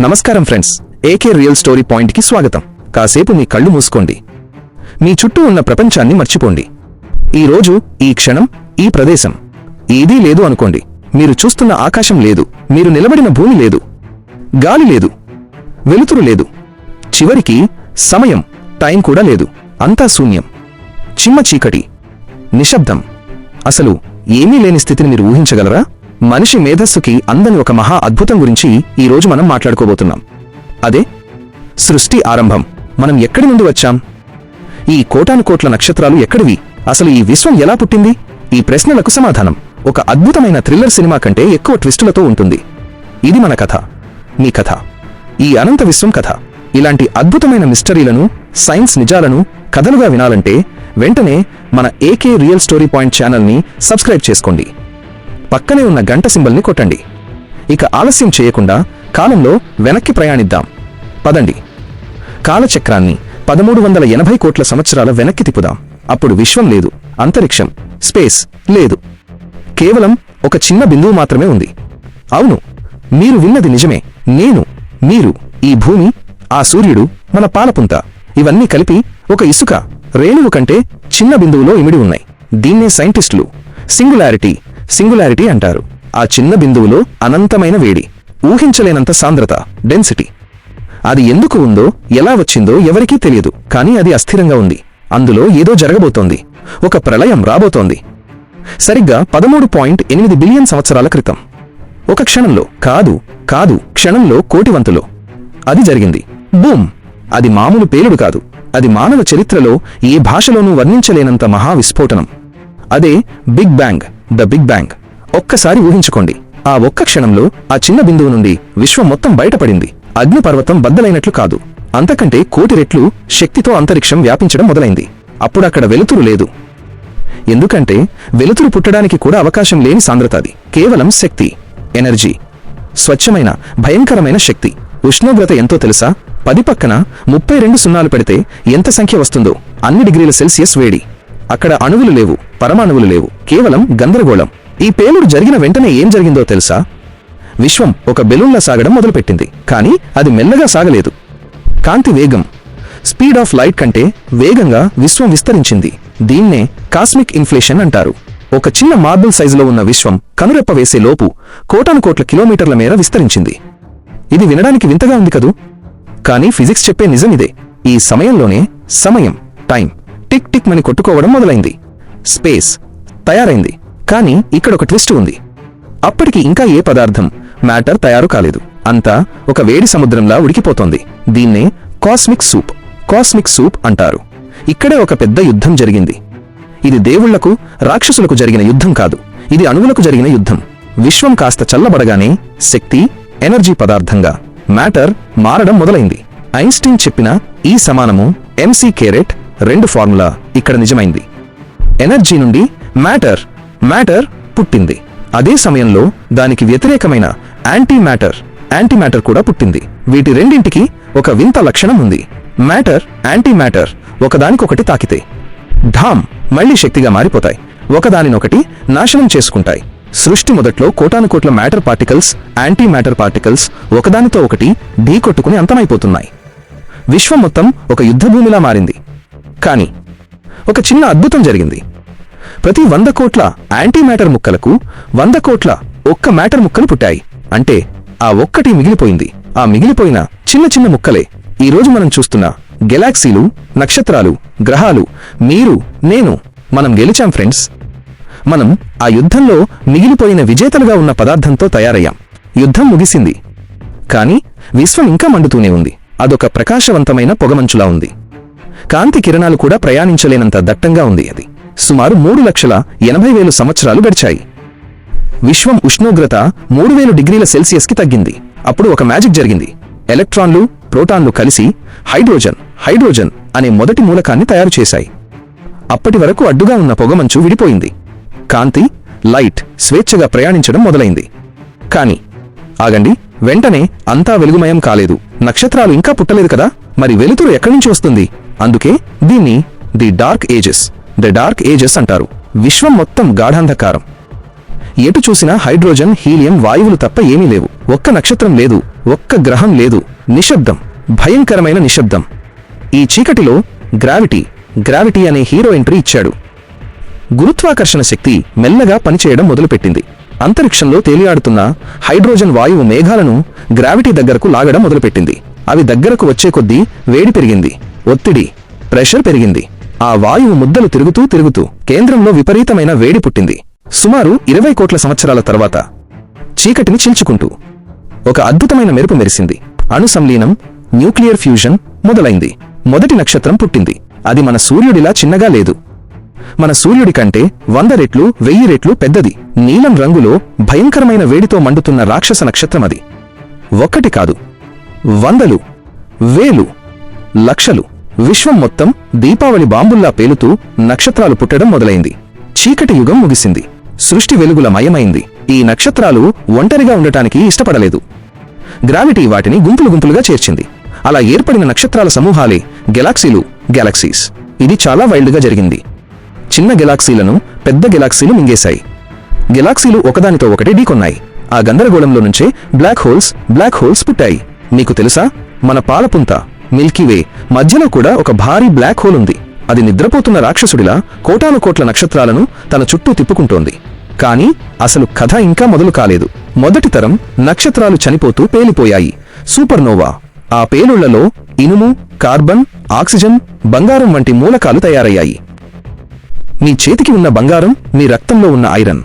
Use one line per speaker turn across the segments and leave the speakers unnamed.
నమస్కారం friends. AK real story పాయింట్కి స్వాగతం. కాసేపు మీ కళ్ళు మూసుకోండి. మీ చుట్టూ ఉన్న ప్రపంచాన్ని మర్చిపోండి. ఈ రోజు ఈ క్షణం ఈ ప్రదేశం. ఏదీ లేదు అనుకోండి. మీరు చూస్తున్న ఆకాశం లేదు. మీరు నిలబడిన భూమి లేదు. గాలి లేదు. వెలుతురు లేదు. చివరికి సమయం టైం కూడా లేదు. అంతా శూన్యం. చిమ్మ చీకటి. నిశ్శబ్దం. అసలు ఏమీ లేని స్థితిని మీరు ఊహించగలరా? మనిషి మేధస్సుకి అందని ఒక మహా అద్భుతం గురించి ఈ రోజు మనం మాట్లాడుకోబోతున్నాం. అదే సృష్టి ఆరంభం. మనం ఎక్కడి నుండి వచ్చాం? ఈ కోటాను కోట్ల నక్షత్రాలు ఎక్కడివి? అసలు ఈ విశ్వం ఎలా పుట్టింది? ఈ ప్రశ్నలకు సమాధానం. ఒక అద్భుతమైన థ్రిల్లర్ సినిమా కంటే ఎక్కువ ట్విస్టులతో ఉంటుంది. ఇది మన కథ. మీ కథ. ఈ అనంత విశ్వం కథ. ఇలాంటి అద్భుతమైన మిస్టరీలను సైన్స్ నిజాలను కథలుగా వినాలంటే వెంటనే మన ఏకే రియల్ స్టోరీ పాయింట్ ఛానల్ని సబ్స్క్రైబ్ చేసుకోండి. పక్కనే ఉన్న గంట సింబల్ని కొట్టండి. ఇక ఆలస్యం చేయకుండా కాలంలో వెనక్కి ప్రయాణిద్దాం. పదండి. కాలచక్రాన్ని పదమూడు వందల ఎనభై కోట్ల సంవత్సరాల వెనక్కి తిప్పుదాం. అప్పుడు విశ్వం లేదు. అంతరిక్షం. స్పేస్ లేదు. కేవలం ఒక చిన్న బిందువు మాత్రమే ఉంది. అవును మీరు విన్నది నిజమే. నేను మీరు ఈ భూమి ఆ సూర్యుడు మన పాలపుంత. ఇవన్నీ కలిపి ఒక ఇసుక రేణువు కంటే చిన్న బిందువులో ఇమిడి ఉన్నాయి. దీన్నే సైంటిస్టులు సింగులారిటీ సింగులారిటీ అంటారు. ఆ చిన్న బిందువులో అనంతమైన వేడి ఊహించలేనంత సాంద్రత డెన్సిటీ. అది ఎందుకు ఉందో ఎలా వచ్చిందో ఎవరికీ తెలియదు కానీ అది అస్థిరంగా ఉంది. అందులో ఏదో జరగబోతోంది. ఒక ప్రళయం రాబోతోంది. సరిగ్గా పదమూడు పాయింట్ ఎనిమిది బిలియన్ సంవత్సరాల క్రితం. ఒక క్షణంలో కాదు కాదు క్షణంలో కోటివంతులో. అది జరిగింది. బూమ్! అది మామూలు పేలుడు కాదు. అది మానవ చరిత్రలో ఏ భాషలోనూ వర్ణించలేనంత మహా విస్ఫోటనం అదే big bang. The big bang. ఒక్కసారి ఊహించుకోండి. ఆ ఒక్క క్షణంలో ఆ చిన్న బిందువు నుండి విశ్వం మొత్తం బయటపడింది. అగ్నిపర్వతం బద్దలైనట్లు కాదు. అంతకంటే కోటి రెట్లు శక్తితో అంతరిక్షం వ్యాపించడం మొదలైంది. అప్పుడక్కడ వెలుతురు లేదు. ఎందుకంటే వెలుతురు పుట్టడానికి కూడా అవకాశం లేని సాంద్రత అది. కేవలం శక్తి. ఎనర్జీ. స్వచ్ఛమైన భయంకరమైన శక్తి. ఉష్ణోగ్రత ఎంతో తెలుసా? పది పక్కన ముప్పై రెండు సున్నాలు పెడితే ఎంత సంఖ్య వస్తుందో? అన్ని డిగ్రీల సెల్సియస్ వేడి. అక్కడ అణువులు లేవు పరమాణువులు లేవు కేవలం గందరగోళం. ఈ పేలుడు జరిగిన వెంటనే ఏం జరిగిందో తెలుసా? విశ్వం ఒక బెలూన్లా సాగడం మొదలుపెట్టింది కానీ అది మెల్లగా సాగలేదు. కాంతి వేగం స్పీడ్ ఆఫ్ లైట్ కంటే వేగంగా విశ్వం విస్తరించింది. దీన్నే కాస్మిక్ ఇన్ఫ్లేషన్ అంటారు. ఒక చిన్న మార్బుల్ సైజులో ఉన్న విశ్వం కనురెప్ప వేసే లోపు కోటాను కోట్ల కిలోమీటర్ల మేర విస్తరించింది. ఇది వినడానికి వింతగా ఉంది కదూ? కానీ ఫిజిక్స్ చెప్పే నిజం ఇదే. ఈ సమయంలోనే సమయం టైం. టిక్ కొట్టుకోవడం మొదలైంది. స్పేస్ తయారైంది కానీ ఇక్కడ ఒక ట్విస్ట్ ఉంది. అప్పటికి ఇంకా ఏ పదార్థం మ్యాటర్ తయారు కాలేదు. అంతా ఒక వేడి సముద్రంలా ఉడికిపోతోంది. దీన్నే కాస్మిక్ సూప్ కాస్మిక్ సూప్ అంటారు. ఇక్కడే ఒక పెద్ద యుద్ధం జరిగింది. ఇది దేవుళ్ళకు రాక్షసులకు జరిగిన యుద్ధం కాదు. ఇది అణువులకు జరిగిన యుద్ధం. విశ్వం కాస్త చల్లబడగానే శక్తి ఎనర్జీ పదార్థంగా మ్యాటర్ మారడం మొదలైంది. ఐన్స్టీన్ చెప్పిన ఈ సమానము ఎంసీ కేరెట్ రెండు ఫార్ములా ఇక్కడ నిజమైంది. ఎనర్జీ నుండి మ్యాటర్ మ్యాటర్ పుట్టింది. అదే సమయంలో దానికి వ్యతిరేకమైన యాంటీ మ్యాటర్ యాంటీ మ్యాటర్ కూడా పుట్టింది. వీటి రెండింటికి ఒక వింత లక్షణం ఉంది. మ్యాటర్ యాంటీ మ్యాటర్ ఒకదానికొకటి తాకితే ఢామ్ మళ్ళీ శక్తిగా మారిపోతాయి. ఒకదానినొకటి నాశనం చేసుకుంటాయి. సృష్టి మొదట్లో కోటాను కోట్ల matter particles anti matter particles ఒకదానితో ఒకటి ఢీకొట్టుకుని అంతమైపోతున్నాయి. విశ్వం మొత్తం ఒక యుద్ధభూమిలా మారింది. కానీ ఒక చిన్న అద్భుతం జరిగింది. ప్రతి వంద కోట్ల యాంటీ మ్యాటర్ ముక్కలకు వంద కోట్ల ఒక్క మ్యాటర్ ముక్కలు పుట్టాయి. అంటే ఆ ఒక్కటి మిగిలిపోయింది. ఆ మిగిలిపోయిన చిన్న చిన్న ముక్కలే. ఈ రోజు మనం చూస్తున్న గెలాక్సీలు నక్షత్రాలు గ్రహాలు మీరు నేను మనం గెలిచాం ఫ్రెండ్స్. మనం ఆ యుద్ధంలో మిగిలిపోయిన విజేతలుగా ఉన్న పదార్థంతో తయారయ్యాం. యుద్ధం ముగిసింది. కాని విశ్వం ఇంకా మండుతూనే ఉంది. అదొక ప్రకాశవంతమైన పొగమంచులా ఉంది. కాంతి కిరణాలు కూడా ప్రయాణించలేనంత దట్టంగా ఉంది అది. సుమారు మూడు లక్షల ఎనభై వేలు సంవత్సరాలు గడిచాయి. విశ్వం ఉష్ణోగ్రత మూడు వేలు డిగ్రీల సెల్సియస్కి తగ్గింది. అప్పుడు ఒక మ్యాజిక్ జరిగింది. ఎలక్ట్రాన్లు ప్రోటాన్లు కలిసి హైడ్రోజన్ హైడ్రోజన్ అనే మొదటి మూలకాన్ని తయారు చేశాయి. అప్పటి వరకు అడ్డుగా ఉన్న పొగమంచు విడిపోయింది. కాంతి లైట్ స్వేచ్ఛగా ప్రయాణించడం మొదలైంది. కాని ఆగండి వెంటనే అంతా వెలుగుమయం కాలేదు. నక్షత్రాలు ఇంకా పుట్టలేదు కదా? మరి వెలుతురు ఎక్కడి నుంచి వస్తుంది? అందుకే దీన్ని the dark ages the dark ages అంటారు. విశ్వం మొత్తం గాఢాంధకారం. ఎటు చూసినా హైడ్రోజన్ హీలియం వాయువులు తప్ప ఏమీ లేవు. ఒక్క నక్షత్రం లేదు ఒక్క గ్రహం లేదు. నిశ్శబ్దం భయంకరమైన నిశ్శబ్దం. ఈ చీకటిలో గ్రావిటీ గ్రావిటీ అనే హీరో ఎంట్రీ ఇచ్చాడు. గురుత్వాకర్షణ శక్తి మెల్లగా పనిచేయడం మొదలుపెట్టింది. అంతరిక్షంలో తేలియాడుతున్న హైడ్రోజన్ వాయువు మేఘాలను గ్రావిటీ దగ్గరకు లాగడం మొదలుపెట్టింది. అవి దగ్గరకు వచ్చే కొద్దీ వేడి పెరిగింది. ఒత్తిడి ప్రెషర్ పెరిగింది. ఆ వాయువు ముద్దలు తిరుగుతూ తిరుగుతూ కేంద్రంలో విపరీతమైన వేడి పుట్టింది. సుమారు ఇరవై కోట్ల సంవత్సరాల తర్వాత చీకటిని చీల్చుకుంటూ ఒక అద్భుతమైన మెరుపు మెరిసింది. అణుసంలీనం న్యూక్లియర్ ఫ్యూజన్ మొదలైంది. మొదటి నక్షత్రం పుట్టింది. అది మన సూర్యుడిలా చిన్నగా లేదు. మన సూర్యుడి కంటే వంద రెట్లు వెయ్యి రెట్లు పెద్దది. నీలం రంగులో భయంకరమైన వేడితో మండుతున్న రాక్షస నక్షత్రం అది. ఒక్కటి కాదు వందలు వేలు లక్షలు. విశ్వం మొత్తం దీపావళి బాంబుల్లా పేలుతూ నక్షత్రాలు పుట్టడం మొదలైంది. చీకటి యుగం ముగిసింది. సృష్టి వెలుగుల మయమైంది. ఈ నక్షత్రాలు ఒంటరిగా ఉండటానికి ఇష్టపడలేదు. గ్రావిటీ వాటిని గుంపులు గుంపులుగా చేర్చింది. అలా ఏర్పడిన నక్షత్రాల సమూహాలే గెలాక్సీలు గెలాక్సీస్. ఇది చాలా వైల్డ్గా జరిగింది. చిన్న గెలాక్సీలను పెద్ద గెలాక్సీలు మింగేశాయి. గెలాక్సీలు ఒకదానితో ఒకటి ఢీకొన్నాయి. ఆ గందరగోళంలో నుంచే బ్లాక్ హోల్స్ బ్లాక్ హోల్స్ పుట్టాయి. నీకు తెలుసా? మన పాలపుంత మిల్కీవే మధ్యలో కూడా ఒక భారీ బ్లాక్ హోల్ ఉంది. అది నిద్రపోతున్న రాక్షసుడిలా కోటాను కోట్ల నక్షత్రాలను తన చుట్టూ తిప్పుకుంటోంది. కానీ అసలు కథ ఇంకా మొదలు కాలేదు. మొదటి తరం నక్షత్రాలు చనిపోతూ పేలిపోయాయి. సూపర్నోవా. ఆ పేలుళ్ళలో ఇనుము కార్బన్ ఆక్సిజన్ బంగారం వంటి మూలకాలు తయారయ్యాయి. మీ చేతికి ఉన్న బంగారం మీ రక్తంలో ఉన్న ఐరన్.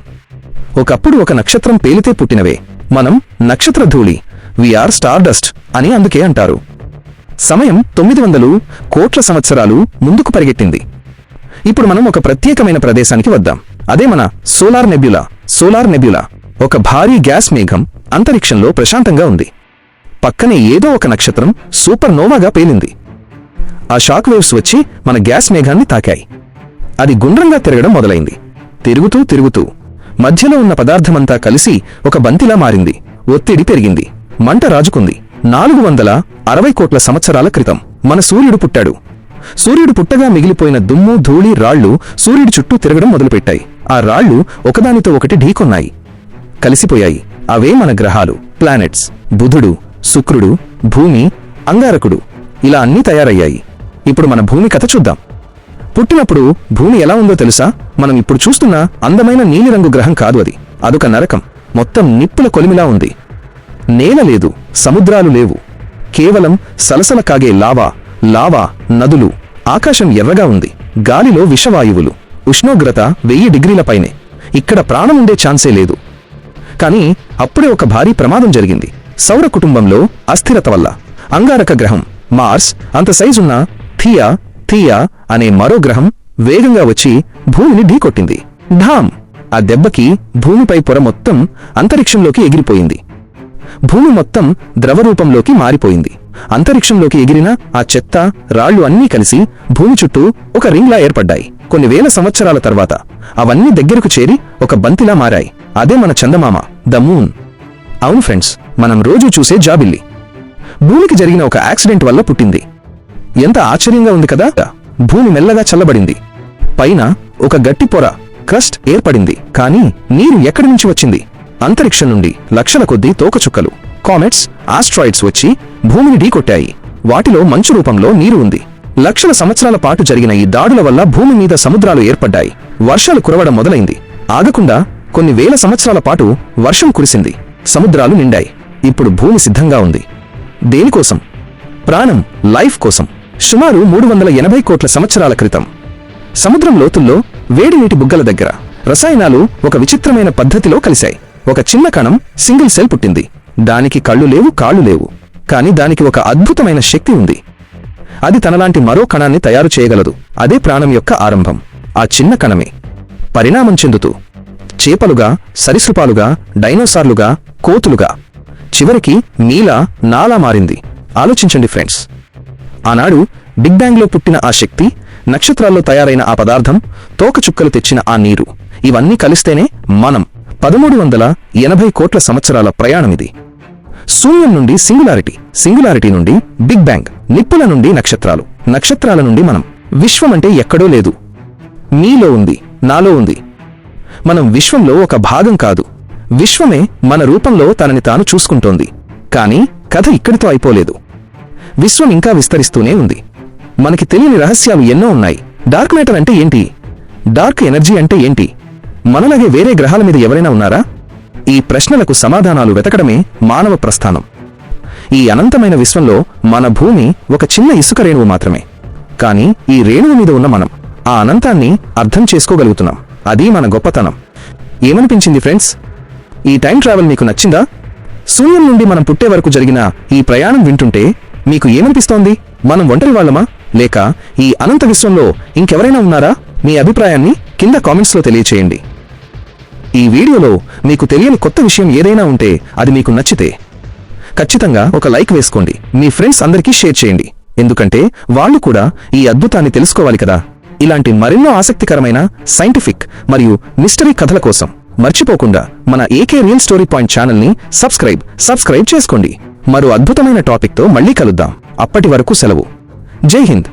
ఒకప్పుడు ఒక నక్షత్రం పేలితే పుట్టినవే. మనం నక్షత్ర ధూళి విఆర్ స్టార్డస్ట్ అని అందుకే అంటారు. సమయం తొమ్మిది వందలు కోట్ల సంవత్సరాలు ముందుకు పరిగెట్టింది ఇప్పుడు మనం ఒక ప్రత్యేకమైన ప్రదేశానికి వద్దాం. అదే మన సోలార్ నెబ్యులా. సోలార్ నెబ్యులా ఒక భారీ గ్యాస్ మేఘం అంతరిక్షంలో ప్రశాంతంగా ఉంది. పక్కనే ఏదో ఒక నక్షత్రం సూపర్ నోవాగా పేలింది. ఆ షాక్ వేవ్స్ వచ్చి మన గ్యాస్ మేఘాన్ని తాకాయి. అది గుండ్రంగా తిరగడం మొదలైంది. తిరుగుతూ తిరుగుతూ మధ్యలో ఉన్న పదార్థమంతా కలిసి ఒక బంతిలా మారింది. ఒత్తిడి పెరిగింది. మంట రాజుకుంది. నాలుగు వందల అరవై కోట్ల సంవత్సరాల క్రితం మన సూర్యుడు పుట్టాడు. సూర్యుడు పుట్టగా మిగిలిపోయిన దుమ్ము ధూళి రాళ్ళు సూర్యుడి చుట్టూ తిరగడం మొదలుపెట్టాయి. ఆ రాళ్ళు ఒకదానితో ఒకటి ఢీకొన్నాయి. కలిసిపోయాయి. అవే మన గ్రహాలు. ప్లానెట్స్. బుధుడు శుక్రుడు భూమి అంగారకుడు. ఇలా అన్నీ తయారయ్యాయి. ఇప్పుడు మన భూమి కథ చూద్దాం. పుట్టినప్పుడు భూమి ఎలా ఉందో తెలుసా? మనం ఇప్పుడు చూస్తున్న అందమైన నీలిరంగు గ్రహం కాదు అది. అదొక నరకం. మొత్తం నిప్పుల కొలిమిలా ఉంది. నేల లేదు సముద్రాలు లేవు. కేవలం సలసల కాగే లావా లావా నదులు. ఆకాశం ఎర్రగా ఉంది గాలిలో విషవాయువులు. ఉష్ణోగ్రత వెయ్యి డిగ్రీలపైనే ఇక్కడ ప్రాణం ఉండే ఛాన్సే లేదు. కానీ అప్పుడే ఒక భారీ ప్రమాదం జరిగింది. సౌర కుటుంబంలో అస్థిరత వల్ల. అంగారక గ్రహం మార్స్ అంత సైజున్న థియా థియా అనే మరో గ్రహం వేగంగా వచ్చి భూమిని ఢీకొట్టింది. ఢామ్! ఆ దెబ్బకి భూమిపై పొర మొత్తం అంతరిక్షంలోకి ఎగిరిపోయింది. భూమి మొత్తం ద్రవరూపంలోకి మారిపోయింది. అంతరిక్షంలోకి ఎగిరిన ఆ చెత్త రాళ్ళు అన్నీ కలిసి భూమి చుట్టూ ఒక రింగ్లా ఏర్పడ్డాయి. కొన్ని వేల సంవత్సరాల తర్వాత అవన్నీ దగ్గరకు చేరి ఒక బంతిలా మారాయి. అదే మన చందమామ ద మూన్. అవును ఫ్రెండ్స్ మనం రోజూ చూసే జాబిల్లి. భూమికి జరిగిన ఒక యాక్సిడెంట్ వల్ల పుట్టింది. ఎంత ఆశ్చర్యంగా ఉంది కదా! భూమి మెల్లగా చల్లబడింది. పైన ఒక గట్టి పొర క్రస్ట్ ఏర్పడింది. కానీ నీరు ఎక్కడి నుంచి వచ్చింది? అంతరిక్షం నుండి లక్షల కొద్దీ తోకచుక్కలు కామెట్స్ ఆస్ట్రాయిడ్స్ వచ్చి భూమిని ఢీకొట్టాయి. వాటిలో మంచు రూపంలో నీరు ఉంది. లక్షల సంవత్సరాల పాటు జరిగిన ఈ దాడుల వల్ల భూమి మీద సముద్రాలు ఏర్పడ్డాయి. వర్షాలు కురవడం మొదలైంది. ఆగకుండా కొన్ని వేల సంవత్సరాల పాటు వర్షం కురిసింది. సముద్రాలు నిండాయి. ఇప్పుడు భూమి సిద్ధంగా ఉంది. దేనికోసం? ప్రాణం లైఫ్ కోసం. సుమారు మూడు వందల ఎనభై కోట్ల సంవత్సరాల క్రితం. సముద్రం లోతుల్లో వేడి నీటి బుగ్గల దగ్గర రసాయనాలు ఒక విచిత్రమైన పద్ధతిలో కలిశాయి. ఒక చిన్న కణం సింగిల్ సెల్ పుట్టింది. దానికి కళ్ళు లేవు కాళ్ళు లేవు. కాని దానికి ఒక అద్భుతమైన శక్తి ఉంది. అది తనలాంటి మరో కణాన్ని తయారు చేయగలదు. అదే ప్రాణం యొక్క ఆరంభం. ఆ చిన్న కణమే. పరిణామం చెందుతూ చేపలుగా సరిసృపాలుగా డైనోసార్లుగా కోతులుగా. చివరికి నీలా నాలా మారింది. ఆలోచించండి ఫ్రెండ్స్. ఆనాడు బిగ్ బ్యాంగ్లో పుట్టిన ఆ శక్తి నక్షత్రాల్లో తయారైన ఆ పదార్థం తోకచుక్కలు తెచ్చిన ఆ నీరు ఇవన్నీ కలిస్తేనే మనం పదమూడు వందల ఎనభై కోట్ల సంవత్సరాల ప్రయాణమిది శూన్యం నుండి సింగులారిటీ సింగులారిటీ నుండి బిగ్ బ్యాంగ్ నిప్పుల నుండి నక్షత్రాలు. నక్షత్రాల నుండి మనం విశ్వమంటే ఎక్కడో లేదు. మీలో ఉంది నాలో ఉంది. మనం విశ్వంలో ఒక భాగం కాదు. విశ్వమే మన రూపంలో తనని తాను చూసుకుంటోంది. కాని కథ ఇక్కడితో అయిపోలేదు. విశ్వం ఇంకా విస్తరిస్తూనే ఉంది. మనకి తెలియని రహస్యాలు ఎన్నో ఉన్నాయి. డార్క్ మ్యాటర్ అంటే ఏంటి? డార్క్ ఎనర్జీ అంటే ఏంటి? మనలాగే వేరే గ్రహాల మీద ఎవరైనా ఉన్నారా? ఈ ప్రశ్నలకు సమాధానాలు వెతకడమే మానవ ప్రస్థానం. ఈ అనంతమైన విశ్వంలో మన భూమి ఒక చిన్న ఇసుక రేణువు మాత్రమే. కానీ ఈ రేణువు మీద ఉన్న మనం ఆ అనంతాన్ని అర్థం చేసుకోగలుగుతున్నాం. అది మన గొప్పతనం. ఏమనిపించింది ఫ్రెండ్స్? ఈ టైం ట్రావెల్ మీకు నచ్చిందా? శూన్యం నుండి మనం పుట్టే వరకు జరిగిన ఈ ప్రయాణం వింటుంటే మీకు ఏమనిపిస్తోంది? మనం ఒంటరి వాళ్ళమా? లేక ఈ అనంత విశ్వంలో ఇంకెవరైనా ఉన్నారా? మీ అభిప్రాయాన్ని కింద కామెంట్స్లో తెలియచేయండి. ఈ వీడియోలో మీకు తెలియని కొత్త విషయం ఏదైనా ఉంటే అది మీకు నచ్చితే ఖచ్చితంగా ఒక లైక్ వేసుకోండి. మీ ఫ్రెండ్స్ అందరికీ షేర్ చేయండి. ఎందుకంటే వాళ్ళు కూడా ఈ అద్భుతాన్ని తెలుసుకోవాలి కదా. ఇలాంటి మరెన్నో ఆసక్తికరమైన సైంటిఫిక్ మరియు మిస్టరీ కథల కోసం మర్చిపోకుండా మన ఏకే రియల్ స్టోరీ పాయింట్ ఛానల్ని సబ్స్క్రైబ్ సబ్స్క్రైబ్ చేసుకోండి. మరో అద్భుతమైన టాపిక్తో మళ్ళీ కలుద్దాం. అప్పటి వరకు సెలవు. జై హింద్.